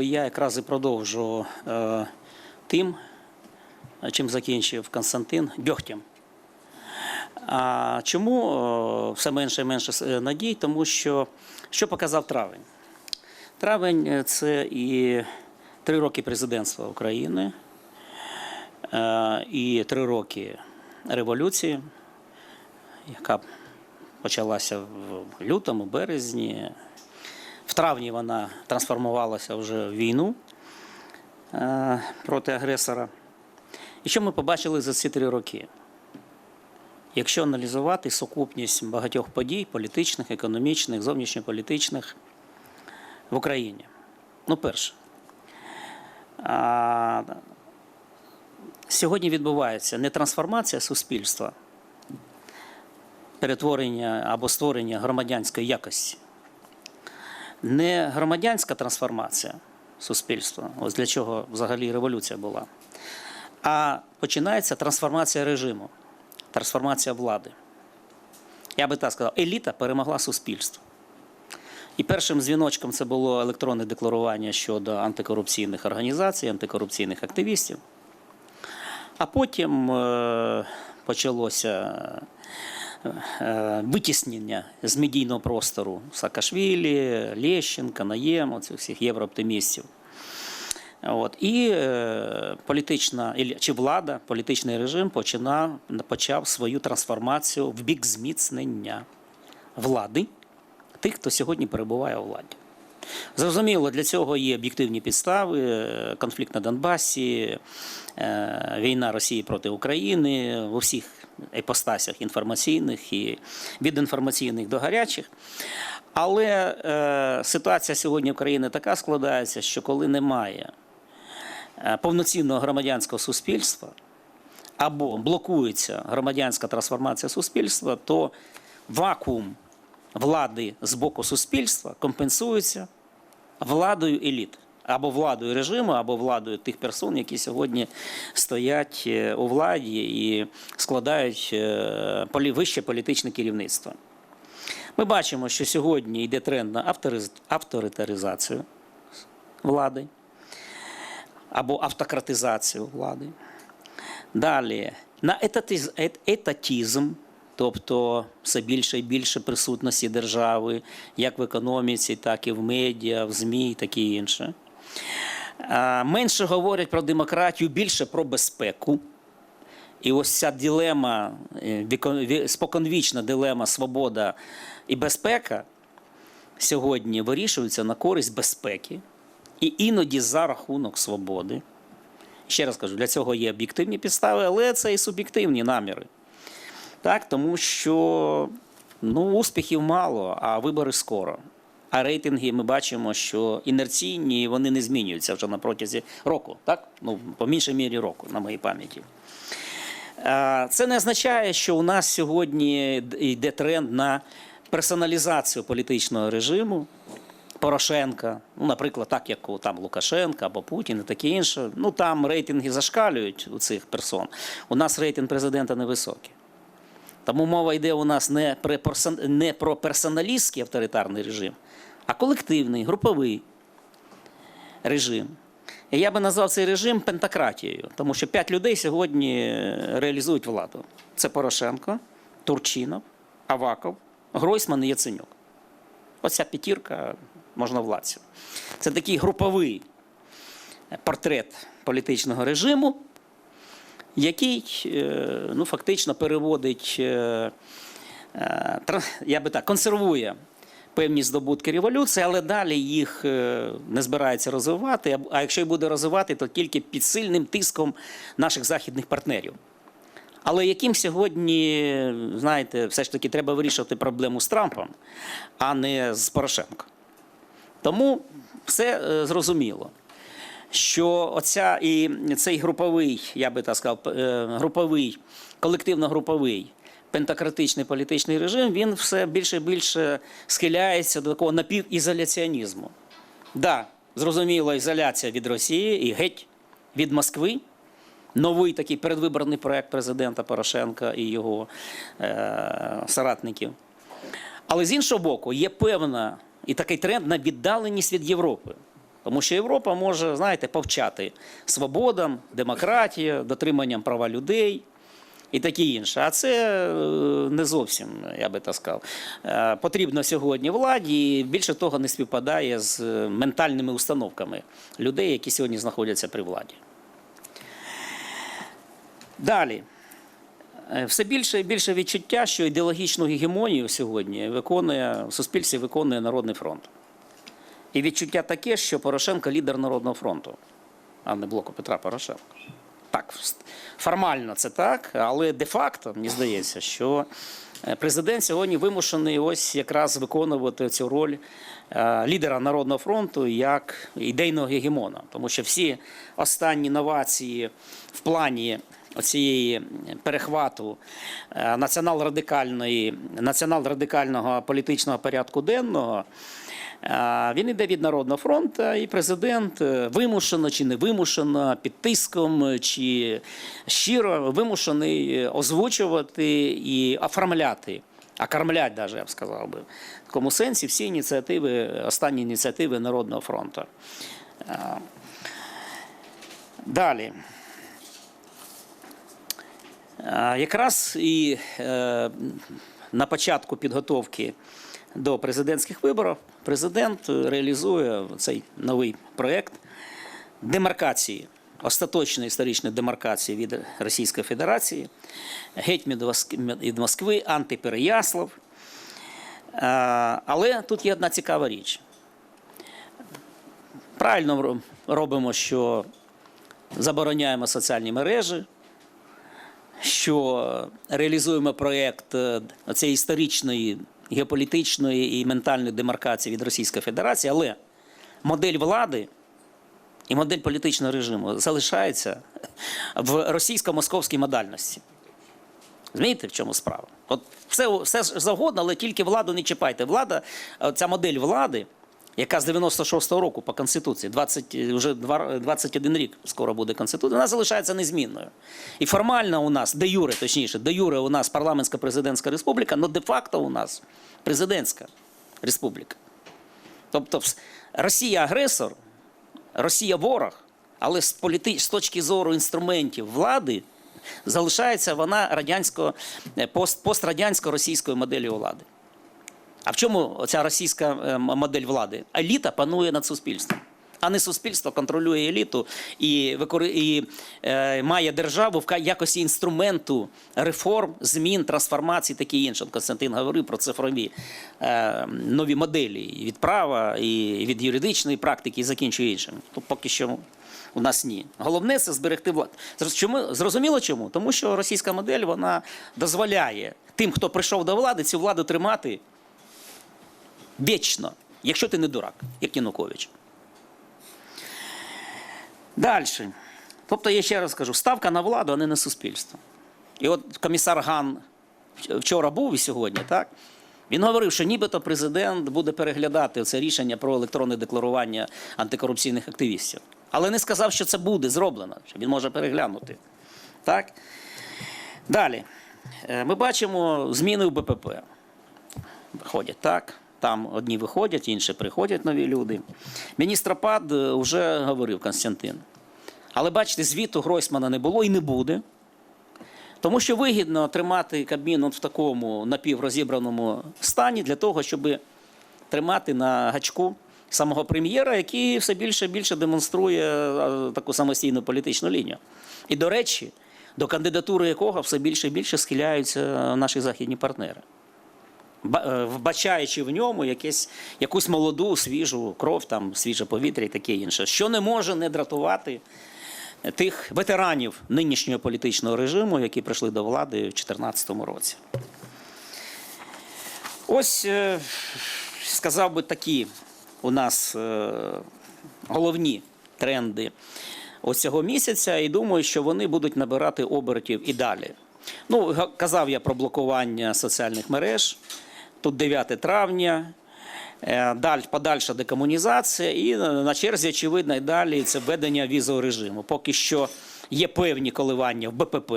Я якраз і продовжу е, тим, чим закінчив Константин Дьогтям. А чому е, все менше і менше е, надій? Тому що що показав травень? Травень е, це і три роки президентства України, е, і три роки революції, яка почалася в лютому, березні. В травні вона трансформувалася вже в війну е, проти агресора. І що ми побачили за ці три роки? Якщо аналізувати сукупність багатьох подій політичних, економічних, зовнішньополітичних в Україні. Ну, перше, а, сьогодні відбувається не трансформація суспільства, перетворення або створення громадянської якості не громадянська трансформація суспільства, ось для чого взагалі революція була, а починається трансформація режиму, трансформація влади. Я би так сказав, еліта перемогла суспільство. І першим дзвіночком це було електронне декларування щодо антикорупційних організацій, антикорупційних активістів. А потім е, почалося витіснення з медійного простору Саакашвілі, Лещенка, Наєм, оцих всіх єврооптимістів. От. І е, політична чи влада, політичний режим починав, почав свою трансформацію в бік зміцнення влади тих, хто сьогодні перебуває у владі. Зрозуміло, для цього є об'єктивні підстави: е, конфлікт на Донбасі, е, війна Росії проти України в усіх епостасях інформаційних і від інформаційних до гарячих. Але е, ситуація сьогодні в країні така складається, що коли немає е, повноцінного громадянського суспільства або блокується громадянська трансформація суспільства, то вакуум влади з боку суспільства компенсується владою еліт. Або владою режиму, або владою тих персон, які сьогодні стоять е, у владі і складають е, вище політичне керівництво. Ми бачимо, що сьогодні йде тренд на авторитаризацію влади або автократизацію влади. Далі на етатізм, тобто все більше і більше присутності держави, як в економіці, так і в медіа, в ЗМІ і інше. А, Менше говорять про демократію, більше про безпеку. І ось ця дилема, е, споконвічна дилема свобода і безпека сьогодні вирішується на користь безпеки і іноді за рахунок свободи. Ще раз кажу, для цього є об'єктивні підстави, але це і суб'єктивні наміри. Так, тому що ну, успіхів мало, а вибори скоро. А рейтинги ми бачимо, що інерційні вони не змінюються вже на протязі року, так? Ну, по меншій мірі року, на моїй пам'яті. Це не означає, що у нас сьогодні йде тренд на персоналізацію політичного режиму. Порошенка, ну, наприклад, так як у там Лукашенка або Путін і таке інше. Ну там рейтинги зашкалюють у цих персон. У нас рейтинг президента невисокий. Тому мова йде у нас не про персоналістський авторитарний режим, а колективний, груповий режим. Я би назвав цей режим пентакратією, тому що п'ять людей сьогодні реалізують владу. Це Порошенко, Турчинов, Аваков, Гройсман і Яценюк. Оця п'ятірка можновладців. Це такий груповий портрет політичного режиму, який е, ну, фактично переводить, е, е, я би так, консервує певні здобутки революції, але далі їх е, не збирається розвивати. А якщо і буде розвивати, то тільки під сильним тиском наших західних партнерів. Але яким сьогодні, знаєте, все ж таки треба вирішувати проблему з Трампом, а не з Порошенко. Тому все е, зрозуміло, що оця і цей груповий, я би так сказав, е, груповий, колективно-груповий пентакратичний політичний режим, він все більше і більше схиляється до такого напівізоляціонізму. Да, зрозуміло, ізоляція від Росії і геть від Москви. Новий такий передвиборний проект президента Порошенка і його е, соратників. Але з іншого боку, є певна і такий тренд на віддаленість від Європи. Тому що Європа може, знаєте, повчати свободам, демократії, дотриманням права людей і таке інше. А це е, не зовсім, я би так сказав, е, потрібно сьогодні владі, і більше того не співпадає з е, ментальними установками людей, які сьогодні знаходяться при владі. Далі. Все більше і більше відчуття, що ідеологічну гегемонію сьогодні виконує в суспільстві виконує Народний фронт. І відчуття таке, що Порошенко лідер Народного фронту, а не блоку Петра Порошенка. Так, формально це так, але де-факто, мені здається, що е, президент сьогодні вимушений ось якраз виконувати цю роль е, лідера Народного фронту як ідейного гегемона. Тому що всі останні новації в плані цієї перехвату е, націонал-радикальної, націонал-радикального політичного порядку денного. Він іде від Народного фронту, і президент е, вимушено чи не вимушено, під тиском е, чи щиро вимушений е, озвучувати і оформляти, окормлять, даже, я б сказав би, в такому сенсі всі ініціативи, останні ініціативи Народного фронту. Далі. Якраз і на початку підготовки до президентських виборів президент реалізує цей новий проєкт демаркації, остаточної історичної демаркації від Російської Федерації, геть від Москви, антипереяслав. Е, Але тут є одна цікава річ. Правильно робимо, що забороняємо соціальні мережі, що реалізуємо проєкт е, цієї історичної, геополітичної і ментальної демаркації від Російської Федерації, але модель влади і модель політичного режиму залишається в російсько-московській модальності. Змієте, в чому справа? От все, все завгодно, але тільки владу не чіпайте. Влада, ця модель влади, яка з 96-го року по Конституції, 20, е, вже 21 рік скоро буде Конституція, вона залишається незмінною. І формально у нас, де юре, точніше, де юре у нас парламентська президентська республіка, але де-факто у нас президентська республіка. Тобто Росія агресор, Росія ворог, але з, політи... з точки зору інструментів влади залишається вона радянсько, е, пост, пострадянсько-російської моделі влади. А в чому ця російська е, модель влади? Еліта панує над суспільством. А не суспільство контролює еліту і, викори... і е, має державу в якості інструменту реформ, змін, трансформацій, таке інше. Константин говорив про цифрові е, нові моделі і від права, і від юридичної практики, і закінчує іншим. Тут поки що у нас ні. Головне це зберегти владу. Чому? Зрозуміло чому? Тому що російська модель вона дозволяє тим, хто прийшов до влади, цю владу тримати вічно, якщо ти не дурак, як Янукович. Далі. Тобто, я ще раз кажу, ставка на владу, а не на суспільство. І от комісар Ган вчора був і сьогодні, так? Він говорив, що нібито президент буде переглядати це рішення про електронне декларування антикорупційних активістів. Але не сказав, що це буде зроблено, що він може переглянути. Так? Далі. Е, Ми бачимо зміни в БПП. Виходять так. Там одні виходять, інші приходять нові люди. Міністр ПАД вже говорив Константин. Але бачите, звіту Гройсмана не було і не буде. Тому що вигідно тримати Кабмін от в такому напіврозібраному стані для того, щоб тримати на гачку самого прем'єра, який все більше і більше демонструє е, таку самостійну політичну лінію. І, до речі, до кандидатури якого все більше і більше схиляються наші західні партнери. Е, Вбачаючи в ньому якесь, якусь молоду, свіжу кров, там, свіже повітря і таке інше, що не може не дратувати тих ветеранів нинішнього політичного режиму, які прийшли до влади в 2014 році. Ось е, сказав би такі у нас е, головні тренди ось цього місяця, і думаю, що вони будуть набирати обертів і далі. Ну, казав я про блокування соціальних мереж. Тут 9 травня, е, даль, подальша декомунізація, і е, на черзі, очевидно, і далі це введення візового режиму. Поки що є певні коливання в БПП.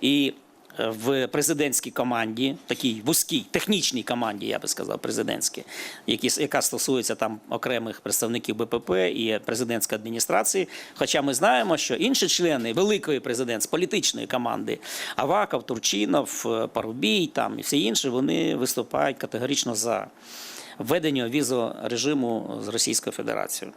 І в президентській команді, такій вузькій, технічній команді, я би сказав, президентській, які, яка стосується там окремих представників БПП і президентської адміністрації. Хоча ми знаємо, що інші члени великої президентської політичної команди Аваков, Турчинов, е, Парубій там і всі інші, вони виступають категорично за введення візового режиму з Російською Федерацією.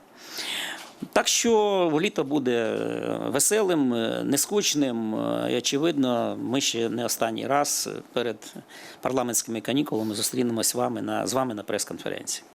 Так що літо буде е, веселим, е, нескучним. е, І очевидно, ми ще не останній раз перед парламентськими канікулами зустрінемось вами на, з вами на прес-конференції.